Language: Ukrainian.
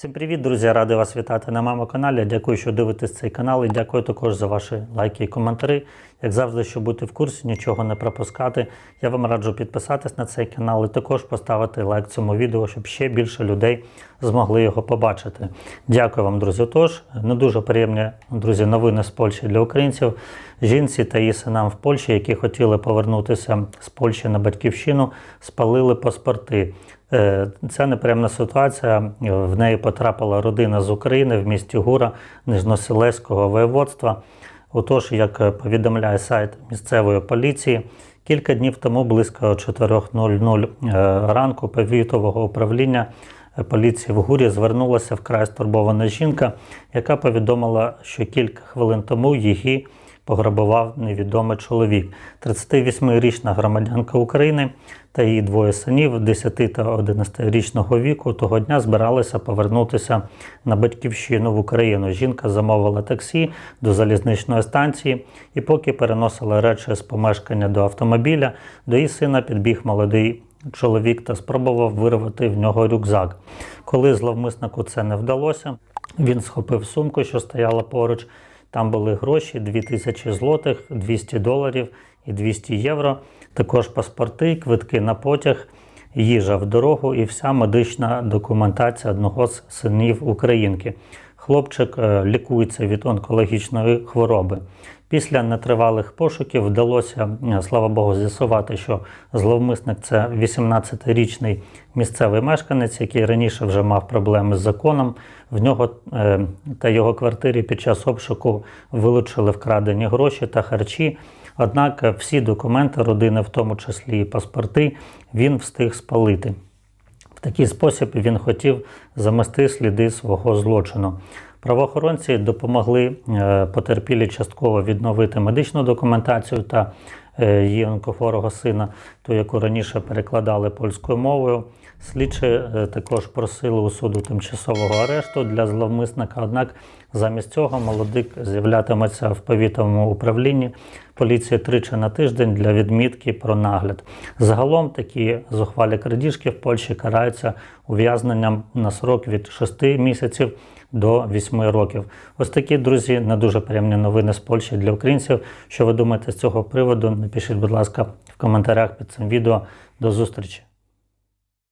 Всім привіт, друзі! Радий вас вітати на моєму каналі. Дякую, що дивитесь цей канал і дякую також за ваші лайки і коментарі. Як завжди, щоб бути в курсі, нічого не пропускати. Я вам раджу підписатись на цей канал і також поставити лайк цьому відео, щоб ще більше людей змогли його побачити. Дякую вам, друзі. Тож, не дуже приємні, друзі, новини з Польщі для українців. Жінці та її синам в Польщі, які хотіли повернутися з Польщі на батьківщину, спалили паспорти. Е, Ця неприємна ситуація. В неї потрапила родина з України в місті Гура Нижноселеського воєводства. Отож, як повідомляє сайт місцевої поліції, кілька днів тому близько 4.00 е, ранку повітового управління поліції в Гурі звернулася вкрай стурбована жінка, яка повідомила, що кілька хвилин тому її пограбував невідомий чоловік. 38-річна громадянка України та її двоє синів 10 та 11-річного віку того дня збиралися повернутися на батьківщину в Україну. Жінка замовила таксі до залізничної станції і поки переносила речі з помешкання до автомобіля, до її сина підбіг молодий чоловік та спробував вирвати в нього рюкзак. Коли зловмиснику це не вдалося, він схопив сумку, що стояла поруч. Там були гроші 2000 злотих, 200 доларів і 200 євро. Також паспорти, квитки на потяг, їжа в дорогу і вся медична документація одного з синів Українки. Хлопчик е, лікується від онкологічної хвороби. Після нетривалих пошуків вдалося, е, слава Богу, з'ясувати, що зловмисник це 18-річний місцевий мешканець, який раніше вже мав проблеми з законом. В нього е, та його квартирі під час обшуку вилучили вкрадені гроші та харчі. Однак всі документи родини, в тому числі і паспорти, він встиг спалити. В такий спосіб він хотів замести сліди свого злочину. Правоохоронці допомогли потерпілі частково відновити медичну документацію та е, її онкохворого сина, ту, яку раніше перекладали польською мовою. Слідчі е, також просили у суду тимчасового арешту для зловмисника. Однак замість цього молодик з'являтиметься в повітовому управлінні поліції тричі на тиждень для відмітки про нагляд. Загалом такі зухвалі крадіжки в Польщі караються ув'язненням на срок від 6 місяців до 8 років. Ось такі друзі, не дуже приємні новини з Польщі для українців. Що ви думаєте з цього приводу? Напишіть, будь ласка, в коментарях під цим відео. До зустрічі!